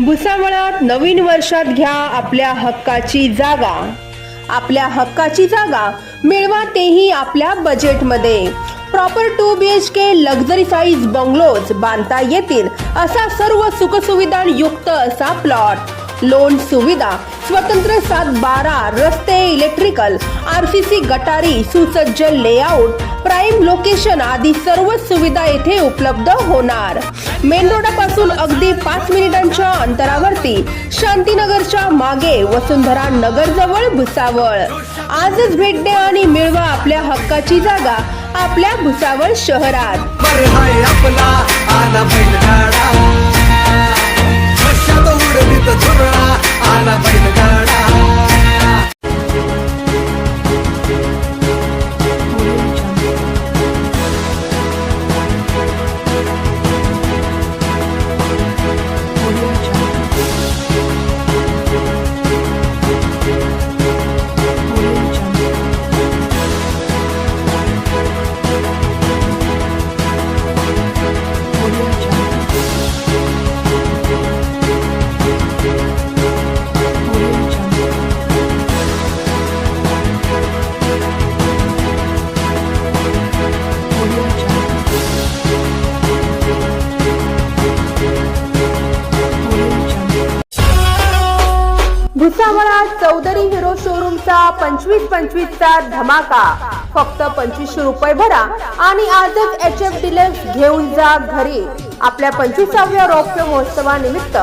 भुसावळात नवीन वर्षात घ्या आपल्या हक्काची जागा. आपल्या हक्काची जागा मिळवा तेही आपल्या बजेटमध्ये proper two B H K luxury size bungalows बांधता येतील असा सर्व सुखसुविधांयुक्त असा प्लॉट लोन सुविधा स्वतंत्र सात बारा रस्ते इलेक्ट्रिकल आर सी सी गटारी सुसज्ज लेआउट प्राईम लोकेशन आदी सर्व सुविधा येथे उपलब्ध होणार. मेन रोडापासून अगदी पाच मिनिटांच्या अंतरावरती शांतीनगरच्या मागे वसुंधरा नगर जवळ भुसावळ. आजच भेट द्या आणि मिळवा आपल्या हक्काची जागा आपल्या भुसावळ शहरात. भुसावळात चौधरी हिरो शोरूमचा पंचवीस पंचवीसचा धमाका. फक्त पंचवीसशे रुपये भरा आणि आजच एच एफ डिलक्स घेऊन जा घरी. आपल्या पंचवीसाव्या रौप्य महोत्सवानिमित्त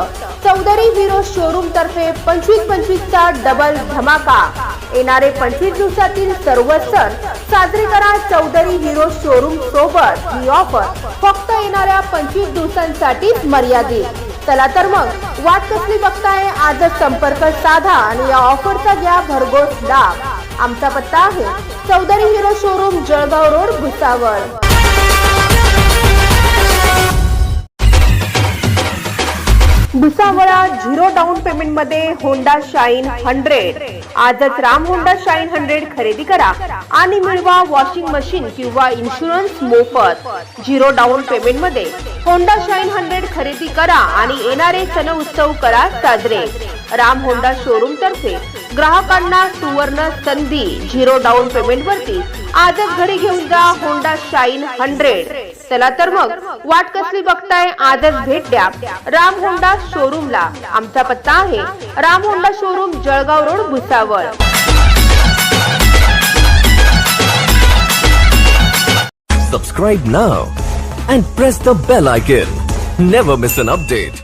चौधरी हिरो शोरूम तर्फे पंचवीस पंचवीसचा डबल धमाका. येणारे पंचवीस दिवसातील सर्व सण साजरे करा चौधरी हिरो शोरूम सोबत. ही ऑफर फक्त येणाऱ्या पंचवीस दिवसांसाठीच मर्यादित. चला तर मग. वाट कसली बघताय? आजच संपर्क साधा आणि या ऑफरचा घ्या भरघोस लाभ. आमचा पत्ता आहे Chaudhary Hero showroom Jalgaon road Bhusawal. भुसावळा zero down पेमेंटमध्ये होंडा शाईन हंड्रेड आजच राम होंडा शाईन हंड्रेड खरेदी करा आणि मिळवा वॉशिंग मशीन किंवा इन्शुरन्स मोफत. झिरो डाऊन पेमेंटमध्ये होंडा शाईन हंड्रेड खरेदी करा आणि येणारे सण उत्सव करा साजरे. राम होंडा शोरूम तर्फे ग्राहकांना सुवर्ण संधी झिरो डाऊन पेमेंट वरती आजच घरी घेऊन जा होंडा शाईन हंड्रेड चला तर मग वाट कसली बघताय आजच भेट द्या. राम होंडा शोरूम शोरूमला आमचा पत्ता आहे Ram Honda showroom Jalgaon road Bhusawal Subscribe now and press the bell icon. Never miss an update.